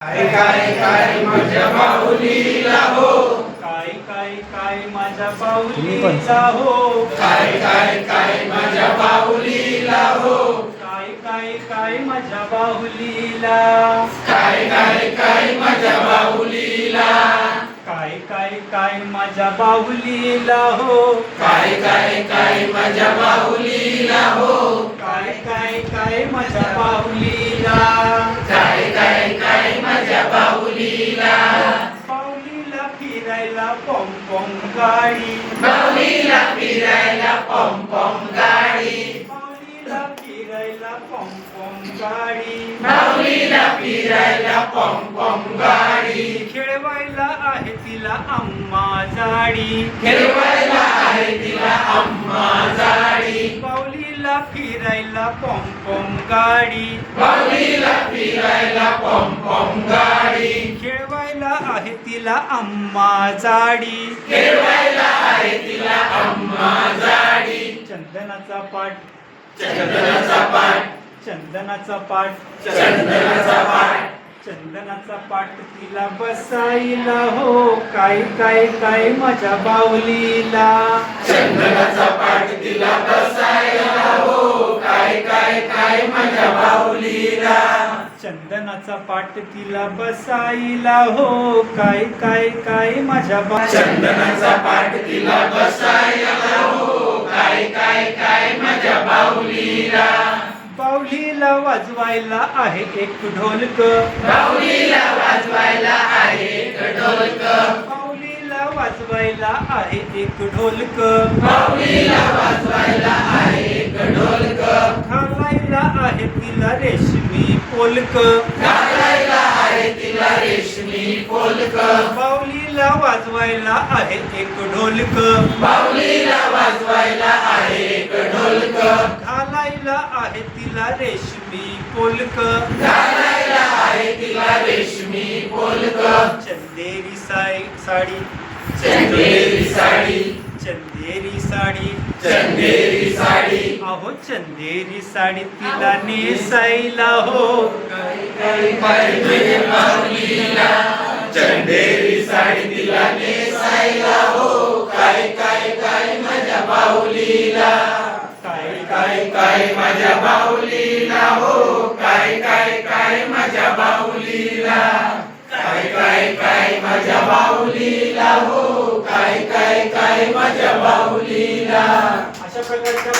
काय काय काय माझ्या बाहुलीला हो? काय काय काय माझ्या बाहुलीचा हो? काय काय काय माझ्या बाहुलीला हो? काय काय काय माझ्या बाहुलीला काय काय काय माझ्या बाहुलीला काय काय काय माझ्या बाहुलीला हो? काय काय काय माझ्या बाहुलीला हो? काय काय काय माझ्या बाहुलीला फिरायला पॉम गाडी. बाहुलीला फिरायला पम गाडी. बाहुलीला फिरायला पॉम गाडी. बाहुलीला फिरायला पम गाडी. खेळवायला आहे तिला आम्हा जाडी. खेळवायला आहे तिला अम्मा जाडी. बाहुलीला फिरायला पॉम गाडी. बाहुलीला फिरायला पम गाडी. आहे तिला अम्मा जाडी. खेळवायला आहे तिला अम्मा जाडी चंदनाचा पाठ चंदनाचा पाठ चंदनाचा पाठ. चंदनाचा पाठ. चंदनाचा पाठ तिला बसायला हो काय काय काय माझ्या बावलीला. चंदनाचा पाठ चंदनाचा पाठ तिला बसायला हो काय काय काय माझ्या बा चंदनाचा पाठ तिला बसायला हो काय काय काय माझ्या बाहुलीला. बाहुलीला वाजवायला आहे एक ढोलक. बाहुलीला वाजवायला आहे एक ढोलक. वाजवायला आहे एक ढोलक. बाहुलीला वाजवायला आहे एक ढोलक. घालायला आहे तिला रेशमी पोलक. घालायला आहे तिला रेशमी पोलक. बाहुलीला वाजवायला आहे एक ढोलक. बाहुलीला वाजवायला आहे एक ढोलक. घालायला आहे तिला रेशमी पोलक. घालायला आहे तिला रेशमी पोलक. चंदेरी साई साडी. चंदेरी साडी. चंदेरी साडी. चंदेरी साडी. अहो चंदेरी साडी तिला नेसायला हो। काय पाहिजे चंदेरी साडी तिला नेसायला हो। काय काय काय माझ्या बाहुलीला। काय काय काय माझ्या बाहुलीला हो। काय काय काय माझ्या बाहुलीला। काय काय काय माझ्या बाहुलीला हो। काय काय काय माझ्या बाहुलीला। अशा प्रकारच्या